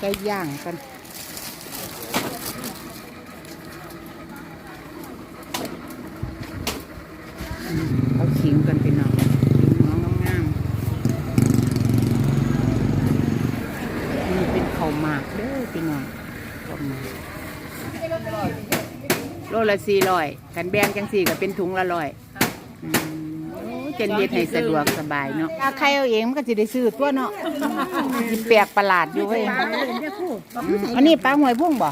ไก่ย่างกันเอาขิงกันพี่น้องขิงน้องงามๆนี่เป็นข้าวหมากเด้อพี่น้องข้าวหมากโลละสี่ร้อยกันแบงจังสี่ก็เป็นถุงละร้อยอืม เจนเฮ็ดให้สะดวกสบายเนาะถ้าใครเอาเองมันก็จะได้ซื้อตัวเนาะสิแปลกประหลาดอยู่เว้ยอืมอันนี้ปลาหวยพุ่งบ่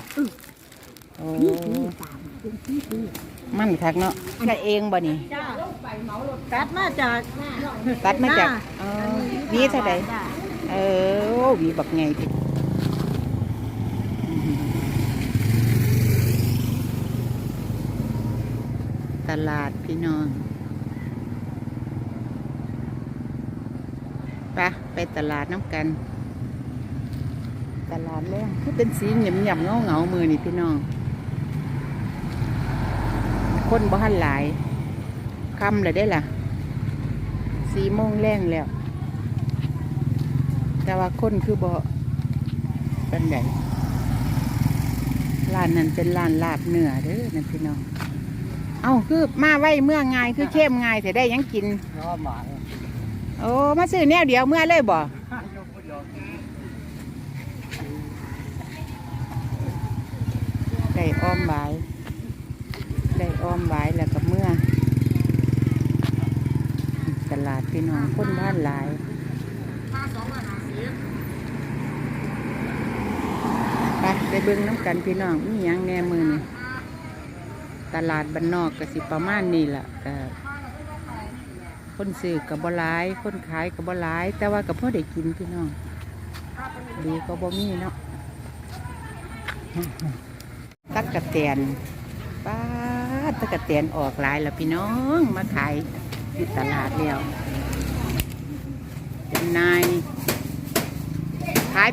โอ้มันคักเนาะแค่เองบ่นี่ตัดมาจากตัดมาจากเออหวีเท่าใดเออโอ้หวีบักใหญ่ติตลาดพี่น้อง ไปไปตลาดน้ำกัน ตลาดแรงคือเป็นสีเหงียบเหงียบเงาเงาๆมือนี่พี่น้อง คนบ้านหลายคำเลยได้ล่ะสีโมงแรงแล้ว แต่ว่าคนคือบ่เป็นใหญ่ร้านนั้นเป็นร้านลาบเนื้อเด้อนั่นพี่น้อง เอ้าคือมาไว้เมื่อไงายคือเข้มไงายแต่ได้หยังกินน้อหมา โอ้มาซื้อแนวเดียวเมื่อเลยบ่ได้อ้อมไว้ได้อ้อมไว้แล้วก็เมื่อ ตลาดพี่น้องคนบ้านหลายไปไปเบิ่งน้ำกันพี่น้องมีหยังแน่มือนี่ตลาดบ้านนอกก็สิประมาณนี้ล่ะ คนซื้อกับบ่หลาย คนขายกับบ่หลาย แต่ว่ากับพ่อได้กินพี่น้องดีก็บ่มีเนาะตักกระเตียนป้าตักกระเตียนออกหลายแล้วพี่น้องมาขายอยู่ตลาดแล้วเป็นนายขาย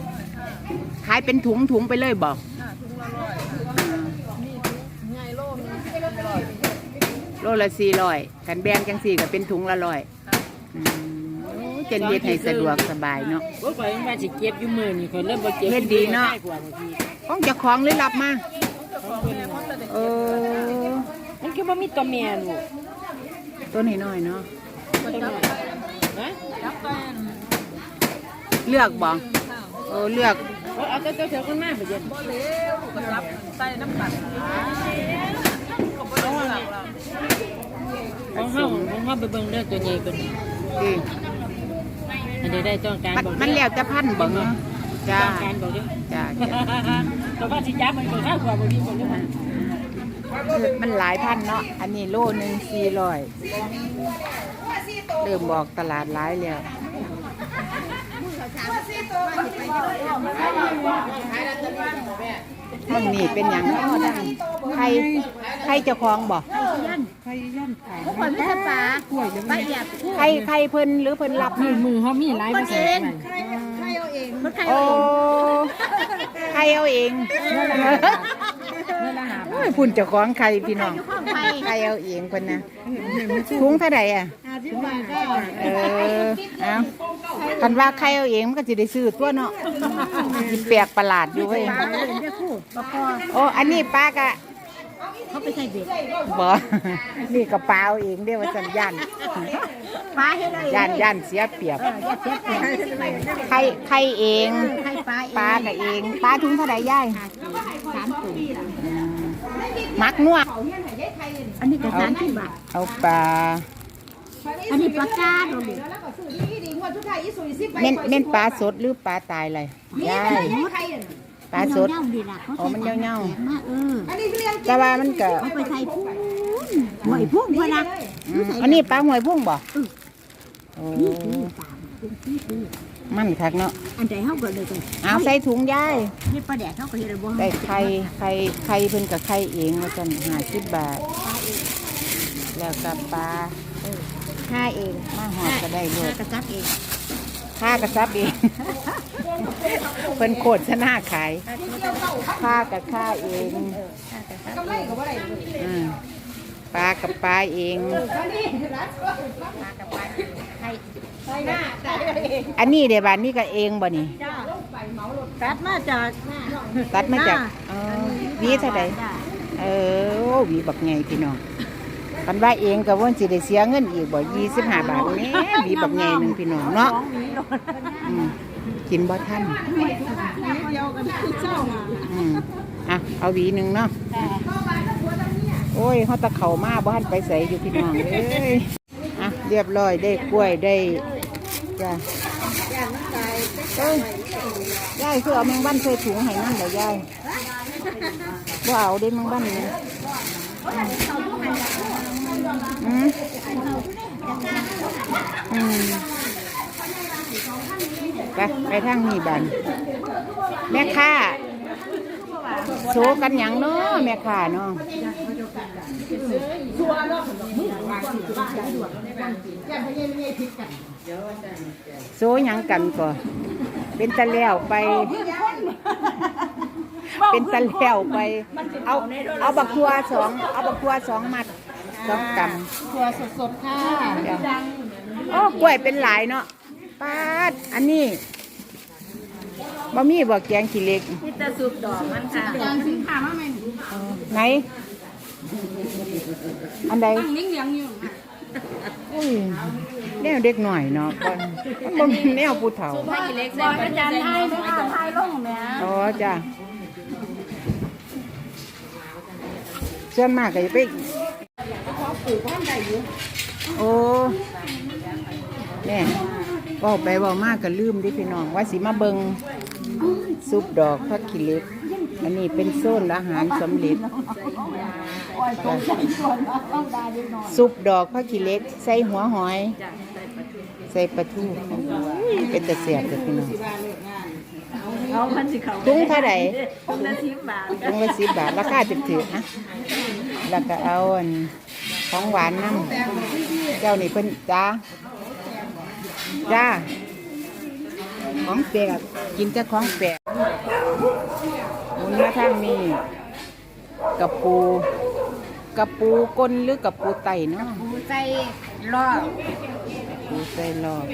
ขายเป็นถุงถุงไปเลยบอก โลละสี่ร้อยกันแบงจังสี่ก็เป็นถุงละร้อยอืมโอ้เจนเฮ็ดให้สะดวกสบายเนาะว่าข่อยมาสิเก็บอยู่มือนี่ข่อยเริ่มบ่เก็บเฮ็ดดีเนาะ ง่ยกว่าบางทีของเจ้าของหรือรับมาเออมันคือบ่มีตัวแม่ลูกตัวนี้น้อยๆเนาะ ตัวน้อยนะเลือกบ่เออเลือกเอาเอาตัวเถอะคนมาไปเย็นบ่เร็วก็รับ ใส่น้ำตัดของเฮาของเฮาไปเบิ่งเรื่องตัวใหญ่กว่านี้ดิอันนี้ได้ต้องการมันบอกมันแล้วจะพันบ่เนาะจ้าต้องการบอกด้อจ้าจ้าแต่ว่าสิจับมันก็ข้าวกว่าบ่ดีบ่เด้อมันหลายพันเนาะ อันนี้โลหนึ่งสี่ร้อยเริ่มบอกตลาดหลายแล้วห้อง นี้เป็นอย่างเนาะได้ใครใครเจะคลองบ่ทุกคนไม่ใช่ปลาปลาเอียดใครใครเพิ่นหรือเพิ่นรับมือมือเฮามีหลายมัภานษาเองไว้ใครเอาเองมันใครโอ้เอาเองใครเอาเองเมื่อละหาโอ้ยพุ่นเจ้าของใครพี่น้องข้องใครใครเอาเองคนนะถุงเท่าไหร่อะ อาทิตย์บาทก็เออเอาคันว่าใครเอาเองมันก็จะได้ซื้อตัวเนาะสิแปลกประหลาดอยู่เว้ยปลาเป็นเจ้าคู่ปลาคอโอ้อันนี้ป้ากะเขาไปใส่เบ็ดบ่นี่ก็ปลาเอาเองเด้อว่าสัญญาณปลาให้ได้ย่านย่านเสียเปรียบจะเจ็บปวดใครใครเองให้ปลาปลาก็เองปลาถุงเท่าไหร่ย่ายสามตัวมักนัวอันนี้ก็สามสิบบาทเอาปลา อันนี้ปลากาโดนเน้นเน้นปลาสดหรือปลาตายเลยย่ายปลาสดเน่าดีล่ะเขาอ๋อมันเน่าๆมากเออแต่ว่ามันก็เขาไปใส่พุ่งหอยพุ่งพอนะอืมอันนี้ปลาหวยพุ่งบ่โอ้นี่คือปลาเป็นที่คือมันคักเนาะ อันใดเขาก็เลยกันเอาใส่ถุงย่ายนี่ปลาแดดเขาก็เห็นบ่ได้ไข่ไข่ไข่เพิ่นกับไข่เองว่าจันหาสิบบาท แล้วกับปลา ค่าเองมาหอดก็ได้เลค่ายกระซับเองค่ากระซับเองเพิ่นโคตรชนะขายค่ากับค่าเองอืมปลากับปลาเองปลากระปลาใส่หน้าใส่เองอันนี้เดี๋ยวบานนี้ก็เองบ่นี่จ้าตัดมาจากตัดมาจากหน้เออหวีเท่าใดเออโอ้หวีบักไงพี่น้อง กันว่าเองก็ว่าสิได้เสียเงินอีกบ่25บห้าบาทแหม่หวีบักไงหนึ่งพี่น้องเนาะอืมกินบ่ทันเดียวกันอเจ้ามาอืมอะเอาหวีหนึ่งเนาะโอ้ยเฮาตะเข้ามาบ่ทันไปใส่อยู่พี่น้องเอ้ยอะเรียบร้อยได้กล้วยได้จ้ะยางนั้นใส่เอ้ยยายคือเอาแมงวันใส่ถุงให้นั่นเหรอยายบ่เอาได้แมงวันเนี่ยอืมอืม ไปไปทางนี้บันแม่ค้าโซกันหยังเนาะแม่ค้าเนาะโซหยังกันก่อนเป็นตะแล้วไป เป็นตะแล้วไป เอาเอาบักทัวสองเอาบักทัวสองมัดสองกำถั่วสดๆค่ะเดี๋ยวโอ้กล้วยเป็นหลายเนาะ ปาด อันนี้บะมี่บ่แกงขี้เหล็ก นี่จะสุกดอกมันค่ะจางสินค้ามาไหมไหน อันใดตั้งนิ่งยังอยู่อุ้ยแนวเด็กหน่อยเนาะบ่มันบ่แม่นแนวผู้เฒ่าให้กิเล็กใส่อาจารย์ให้ไม่ค่ะทายลงแม่อ๋อจ้ะส่วนมากก็จะไปโอ้แม่ เว่าไปเว่ามากก็ลืมดิพี่น้องว่าสิมาเบิงซุปดอกพักขี้เหล็กอันนี้เป็นโซนอาหารสำเร็จ ซุปดอกพักขี้เหล็ก ใส่หัวหอย ใส่ปลาทูเป็นตะเสียบเลยพี่น้องเขาพันสิเขาถุงเท่าไหร่ถุงละสิบบาทถุงละสิบบาทราคาถือๆนะแล้วก็เอาของหวานน้ำเจ้านี่เพิ่นจ้า จ้า ของแปลกกินแต่ของแปลกหมุนมาทางนี้กระปูกระปูก้นหรือกระปูไตเนาะปูใจรอบปูไตรอบ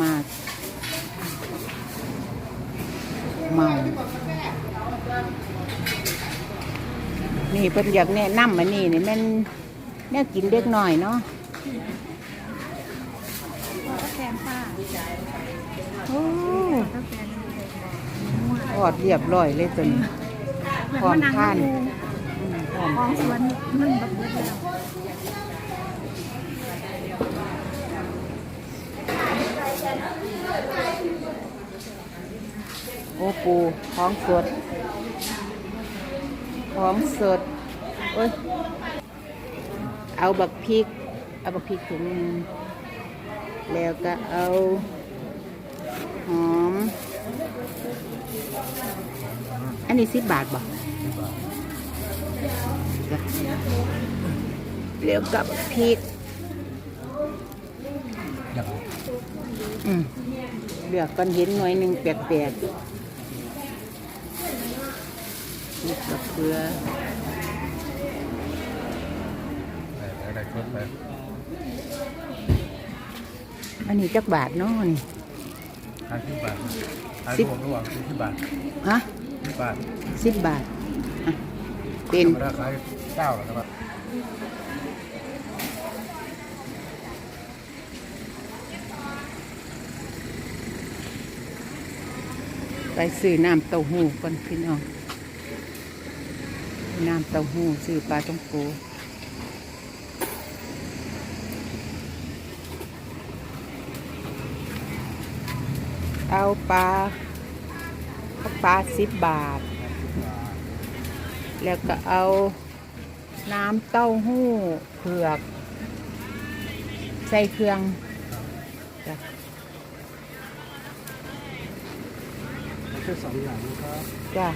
มากเมานี่เพิ่นอยากแนะนำมานี่นี่แม่นแน่กินเด็กหน่อยเนาะ แทนป้าโอ้ทอดเรียบร้อยเลยตัวนี้พร้อมทานอืมพร้อมของสวนมันแบบเบิดแล้วโอ้ปูของสดของสดโอ้ยเอาบักพริก เอาบักพริกถุง แล้วก็เอาหอม อันนี้สิบบาทบ่จ้ะแล้วกับพริกอืมเลือกก้อนหินหน่วยหนึ่งแปลกๆนี่กับเกลืออะไรครบไป อันนี้จักบาทเนาะนี่ขายที่บาทขายสิบรวมระหว่างที่บาทฮะที่บาทสิบบาทอะเป็นธรรมดาขายเก้าแล้วครับไปซื้อน้ำเต้าหู้ก่อนพี่น้องน้ำเต้าหู้ซื้อปลาต้องโก เอาปลาเอาปลาสิบบาท แล้วก็เอาน้ำเต้าหู้เผือก ใส่เครื่องจ้ะแค่สองอย่างนะครับจ้ะ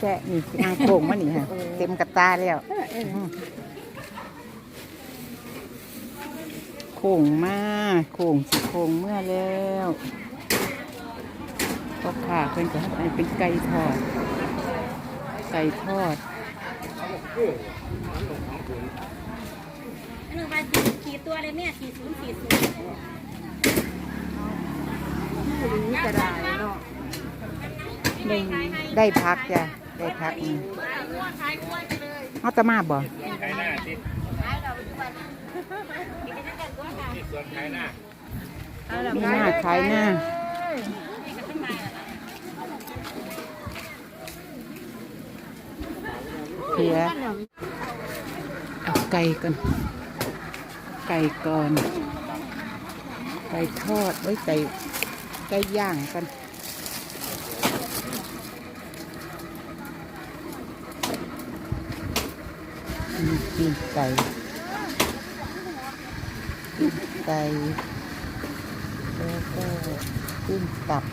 แจะนี่งานโค้งมานี่ฮะเต็มกระตาแล้วมโค้งมาโค้งสิโค้งเมื่อแล้วก็ค่ะเพิ่นจะให้เป็นไก่ทอด ไก่ทอด หนึ่งวันสี่กี่ตัวเลยเนี่ยสี่ศูนย์สี่ศูนย์ได้ได้พักจ้ะ ได้พักอืมเอาแตะมาบ่มีหน้าขายหน้าเพียเอาไก่กันไก่ก่อน ไก่ทอดไว้ไก่ไก่ย่างกัน มี ปีกไก่ปีนไก่แล้วก็ปิ้งตับ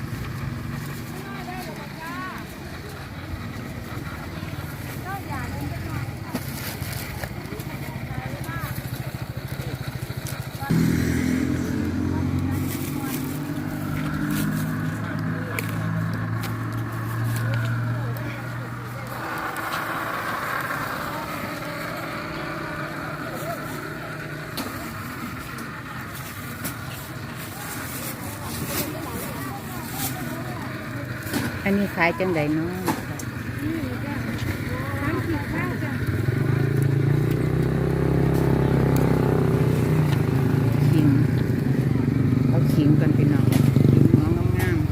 อันนี้ขายจังไดเนาะขิงเอาขิงกันไปเนาะขิงหัวงามๆ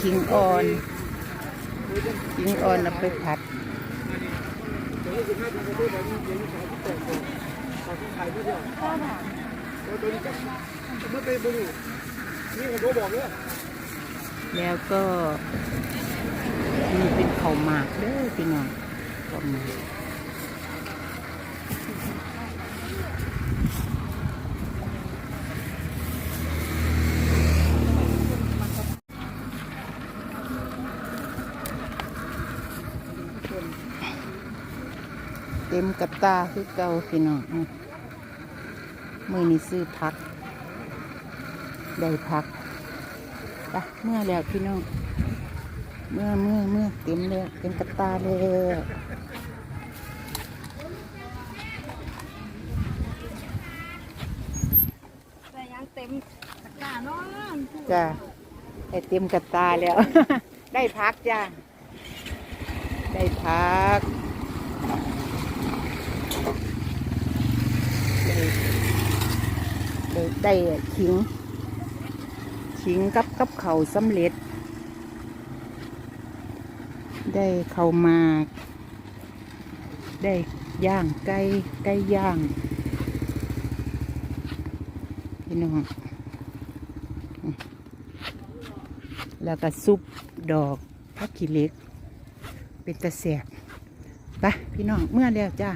ขิงอ่อนขิงอ่อนเอาไปผัดแล้วก็มีเป็นข้าวหมากเด้อพี่น้องข้าวหมาก ต็มกระตาคือเก่าพี่น้องอื้อมือนี้ซื้อพัก ได้พักไปเมื่อแล้วพี่น้อง เมื่อเมื่อเมื่อเต็มแล้วเต็มกระตาแล้วแต่ยังเต็มตะกร้าเนาะจ้าได้เต็มกระตาแล้ว ได้พักจ้าได้พัก ได้ได้ได้ขิง ขิงกับกับเข่าสำเร็จ ได้เข้ามา ได้ย่างไก่ไก่ย่างพี่น้องแล้วก็ซุปดอกพักขี้เล็ก เป็นตะแสบไปพี่น้องเมื่อแล้วจ้า